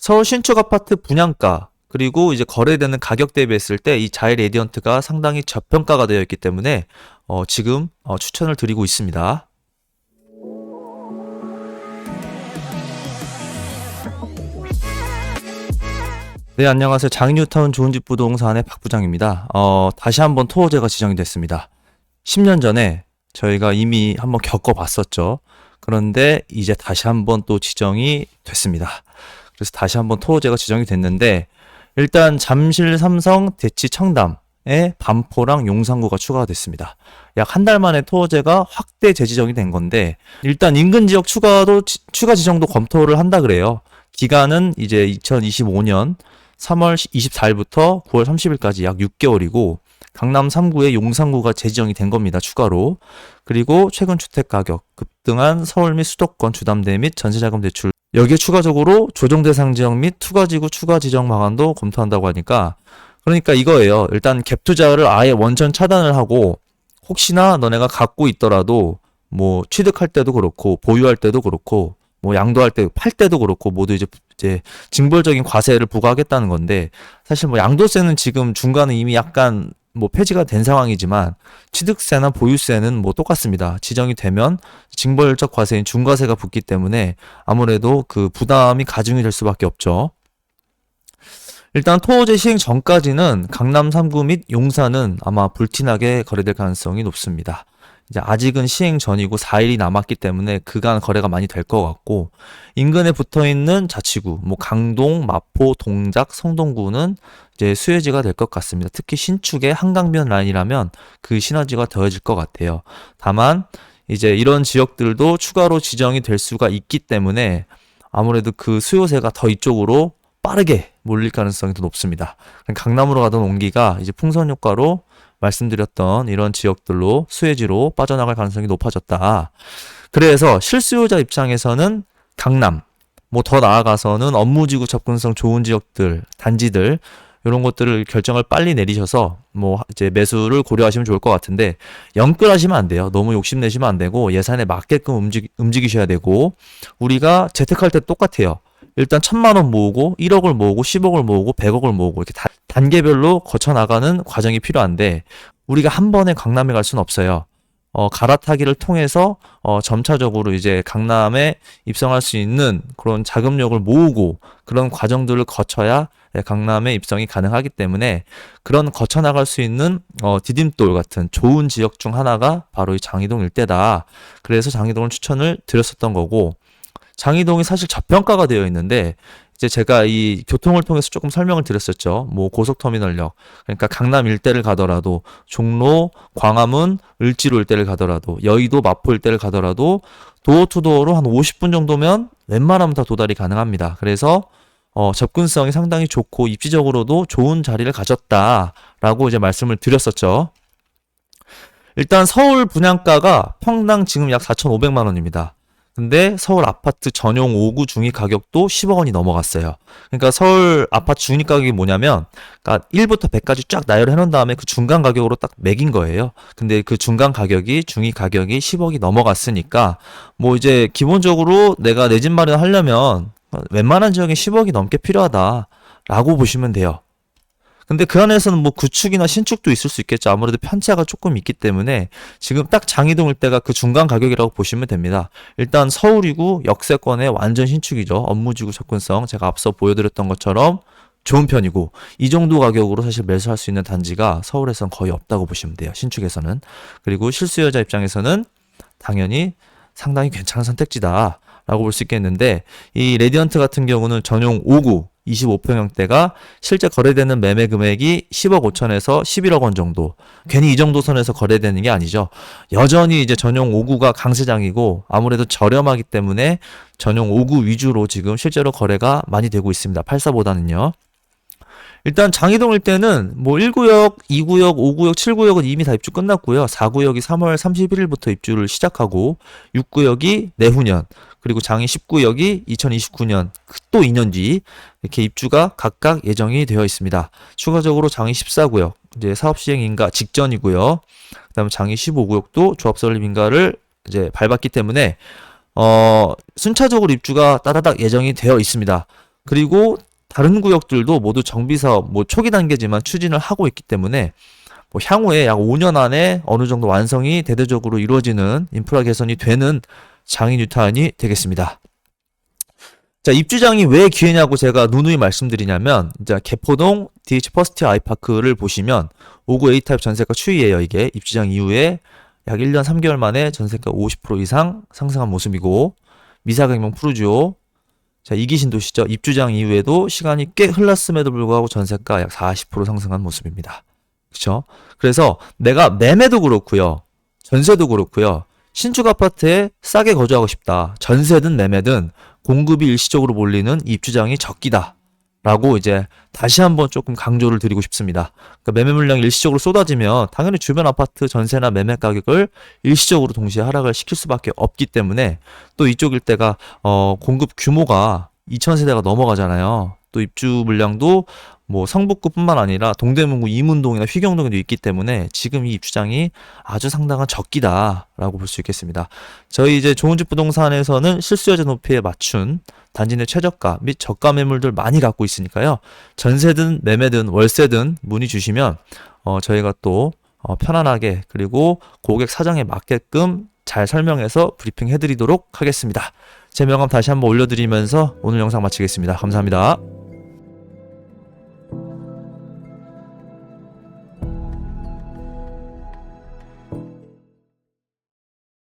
서울 신축 아파트 분양가 그리고 이제 거래되는 가격 대비했을 때 이 자이 레디언트가 상당히 저평가가 되어 있기 때문에 어, 지금 어, 추천을 드리고 있습니다. 네, 안녕하세요. 장뉴타운 좋은집 부동산의 박 부장입니다. 어, 다시 한번 토어제가 지정이 됐습니다. 10년 전에 저희가 이미 한번 겪어봤었죠. 그런데 이제 다시 한번 또 지정이 됐습니다. 그래서 다시 한번 토어제가 지정이 됐는데 일단 잠실 삼성 대치 청담에 반포랑 용산구가 추가가 됐습니다. 약 한 달 만에 토어제가 확대 재지정이 된 건데 일단 인근 지역 추가도 지- 추가 지정도 검토를 한다 그래요. 기간은 이제 2025년 3월 24일부터 9월 30일까지 약 6개월이고 강남 3구에 용산구가 재지정이 된 겁니다. 추가로. 그리고 최근 주택 가격 급등한 서울 및 수도권 주담대 및 전세자금 대출 여기에 추가적으로 조정 대상 지역 및 투가 지구 추가 지정 방안도 검토한다고 하니까 그러니까 이거예요. 일단 갭 투자를 아예 원천 차단을 하고 혹시나 너네가 갖고 있더라도 뭐 취득할 때도 그렇고 보유할 때도 그렇고 뭐 양도할 때 팔 때도 그렇고 모두 이제 이제 징벌적인 과세를 부과하겠다는 건데 사실 뭐 양도세는 지금 중간에 이미 약간 뭐 폐지가 된 상황이지만 취득세나 보유세는 뭐 똑같습니다. 지정이 되면 징벌적 과세인 중과세가 붙기 때문에 아무래도 그 부담이 가중이 될 수밖에 없죠. 일단 토호제 시행 전까지는 강남 3구 및 용산은 아마 불티나게 거래될 가능성이 높습니다. 이제 아직은 시행 전이고 4일이 남았기 때문에 그간 거래가 많이 될 것 같고 인근에 붙어 있는 자치구 뭐 강동, 마포, 동작, 성동구는 이제 수혜지가 될 것 같습니다. 특히 신축의 한강변 라인이라면 그 시너지가 더해질 것 같아요. 다만 이제 이런 지역들도 추가로 지정이 될 수가 있기 때문에 아무래도 그 수요세가 더 이쪽으로 빠르게 몰릴 가능성이 더 높습니다. 강남으로 가던 온기가 이제 풍선 효과로 말씀드렸던 이런 지역들로 수혜지로 빠져나갈 가능성이 높아졌다. 그래서 실수요자 입장에서는 강남, 뭐 더 나아가서는 업무지구 접근성 좋은 지역들, 단지들 이런 것들을 결정을 빨리 내리셔서 뭐 이제 매수를 고려하시면 좋을 것 같은데 영끌하시면 안 돼요. 너무 욕심내시면 안 되고 예산에 맞게끔 움직, 움직이셔야 되고 우리가 재테크할 때 똑같아요. 일단 천만 원 모으고 1억을 모으고 10억을 모으고 100억을 모으고 이렇게 다- 단계별로 거쳐 나가는 과정이 필요한데 우리가 한 번에 강남에 갈 수는 없어요. 어, 갈아타기를 통해서 어, 점차적으로 이제 강남에 입성할 수 있는 그런 자금력을 모으고 그런 과정들을 거쳐야 예, 강남에 입성이 가능하기 때문에 그런 거쳐 나갈 수 있는 어, 디딤돌 같은 좋은 지역 중 하나가 바로 이 장이동 일대다. 그래서 장이동을 추천을 드렸었던 거고 장이동이 사실 저평가가 되어 있는데 이제 제가 이 교통을 통해서 조금 설명을 드렸었죠. 뭐 고속터미널역 그러니까 강남 일대를 가더라도 종로, 광화문, 을지로 일대를 가더라도 여의도, 마포 일대를 가더라도 도어 투 도어로 한 50분 정도면 웬만하면 다 도달이 가능합니다. 그래서 어, 접근성이 상당히 좋고 입지적으로도 좋은 자리를 가졌다라고 이제 말씀을 드렸었죠. 일단 서울 분양가가 평당 지금 약 4,500만 원입니다. 근데 서울 아파트 전용 5구 중위 가격도 10억 원이 넘어갔어요. 그러니까 서울 아파트 중위 가격이 뭐냐면, 그러니까 1부터 100까지 쫙 나열을 해놓은 다음에 그 중간 가격으로 딱 매긴 거예요. 근데 그 중간 가격이, 중위 가격이 10억이 넘어갔으니까, 뭐 이제 기본적으로 내가 내 집 마련하려면 웬만한 지역에 10억이 넘게 필요하다라고 보시면 돼요. 근데 그 안에서는 뭐 구축이나 신축도 있을 수 있겠죠. 아무래도 편차가 조금 있기 때문에 지금 딱 장이동 일대가 그 중간 가격이라고 보시면 됩니다. 일단 서울이고 역세권의 완전 신축이죠. 업무지구 접근성 제가 앞서 보여드렸던 것처럼 좋은 편이고 이 정도 가격으로 사실 매수할 수 있는 단지가 서울에선 거의 없다고 보시면 돼요. 신축에서는 그리고 실수요자 입장에서는 당연히 상당히 괜찮은 선택지다. 라고 볼 수 있겠는데 이 레디언트 같은 경우는 전용 5구 25평형대가 실제 거래되는 매매 금액이 10억 5천에서 11억 원 정도. 괜히 이 정도 선에서 거래되는 게 아니죠. 여전히 이제 전용 5구가 강세장이고 아무래도 저렴하기 때문에 전용 5구 위주로 지금 실제로 거래가 많이 되고 있습니다. 84보다는요. 일단 장이동 일대는 뭐 1구역, 2구역, 5구역, 7구역은 이미 다 입주 끝났고요. 4구역이 3월 31일부터 입주를 시작하고 6구역이 내후년, 그리고 장이 19역이 2029년 또 2년 뒤 이렇게 입주가 각각 예정이 되어 있습니다. 추가적으로 장이 14구역 이제 사업 시행 인가 직전이고요. 그다음에 장이 15구역도 조합 설립 인가를 이제 밟았기 때문에 어 순차적으로 입주가 따다닥 예정이 되어 있습니다. 그리고 다른 구역들도 모두 정비 사업 뭐 초기 단계지만 추진을 하고 있기 때문에 뭐 향후에 약 5년 안에 어느 정도 완성이 대대적으로 이루어지는 인프라 개선이 되는 장인 뉴타운이 되겠습니다. 자, 입주장이 왜 기회냐고 제가 누누이 말씀드리냐면, 이제 개포동 DH 퍼스트 아이파크를 보시면, 59 A타입 전세가 추이예요, 이게. 입주장 이후에 약 1년 3개월 만에 전세가 50% 이상 상승한 모습이고, 미사경명 푸르지오. 자, 이기 신 도시죠. 입주장 이후에도 시간이 꽤 흘렀음에도 불구하고 전세가 약 40% 상승한 모습입니다. 그쵸? 그래서 내가 매매도 그렇고요. 전세도 그렇고요. 신축 아파트에 싸게 거주하고 싶다. 전세든 매매든 공급이 일시적으로 몰리는 입주장이 적기다. 라고 이제 다시 한번 조금 강조를 드리고 싶습니다. 그러니까 매매 물량이 일시적으로 쏟아지면 당연히 주변 아파트 전세나 매매 가격을 일시적으로 동시에 하락을 시킬 수밖에 없기 때문에 또 이쪽 일대가 어 공급 규모가 2,000세대가 넘어가잖아요. 또 입주 물량도 뭐 성북구뿐만 아니라 동대문구 이문동이나 휘경동에도 있기 때문에 지금 이 입주장이 아주 상당한 적기다라고 볼 수 있겠습니다. 저희 이제 좋은 집 부동산에서는 실수요자 높이에 맞춘 단지 내 최저가 및 저가 매물들 많이 갖고 있으니까요. 전세든 매매든 월세든 문의 주시면 어 저희가 또 어, 편안하게 그리고 고객 사정에 맞게끔 잘 설명해서 브리핑 해드리도록 하겠습니다. 제 명함 다시 한번 올려드리면서 오늘 영상 마치겠습니다. 감사합니다.